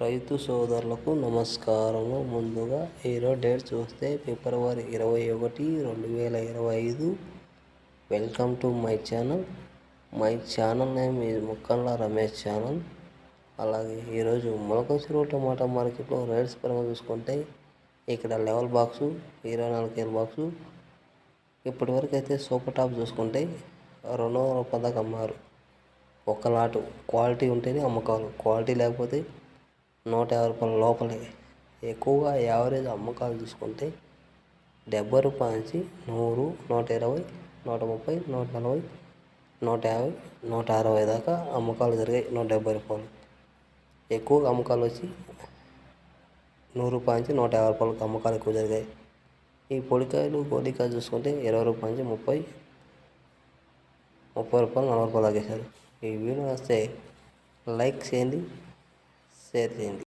రైతు సోదరులకు నమస్కారము. ముందుగా హీరో డేట్ చూస్తే ఫిబ్రవరి ఇరవై ఒకటి రెండు వేల ఇరవై ఐదు. Welcome to my channel. My channel name ఈ ముక్కన్ల రమేష్ ఛానల్. అలాగే ఈరోజు మొలక చెరువు టమాటా మార్కెట్లో రేట్స్ పరంగా చూసుకుంటే ఇక్కడ లెవెల్ బాక్సు ఇరవై నాలుగు కేల బాక్సు. ఇప్పటివరకు అయితే సూపర్ టాప్ చూసుకుంటే రెండు వందల రూపాయల అమ్మారు. ఒక లాటు క్వాలిటీ ఉంటేనే అమ్మకాలు. క్వాలిటీ లేకపోతే నూట యాభై రూపాయల లోపలే. ఎక్కువగా యావరేజ్ అమ్మకాలు చూసుకుంటే డెబ్బై రూపాయల నుంచి నూరు నూట ఇరవై నూట ముప్పై నూట నలభై నూట యాభై నూట అరవై దాకా అమ్మకాలు జరిగాయి నూట డెబ్బై రూపాయలు. ఎక్కువగా అమ్మకాలు వచ్చి నూరు రూపాయల నుంచి నూట యాభై రూపాయలకు అమ్మకాలు ఎక్కువ జరిగాయి. ఈ పొడికాయలు గోడికాయలు చూసుకుంటే ఇరవై రూపాయల నుంచి ముప్పై ముప్పై రూపాయలు నలభై రూపాయలు తగ్గేశారు ఈ వీడియో వస్తే లైక్ చేయండి షేర్ చేయండి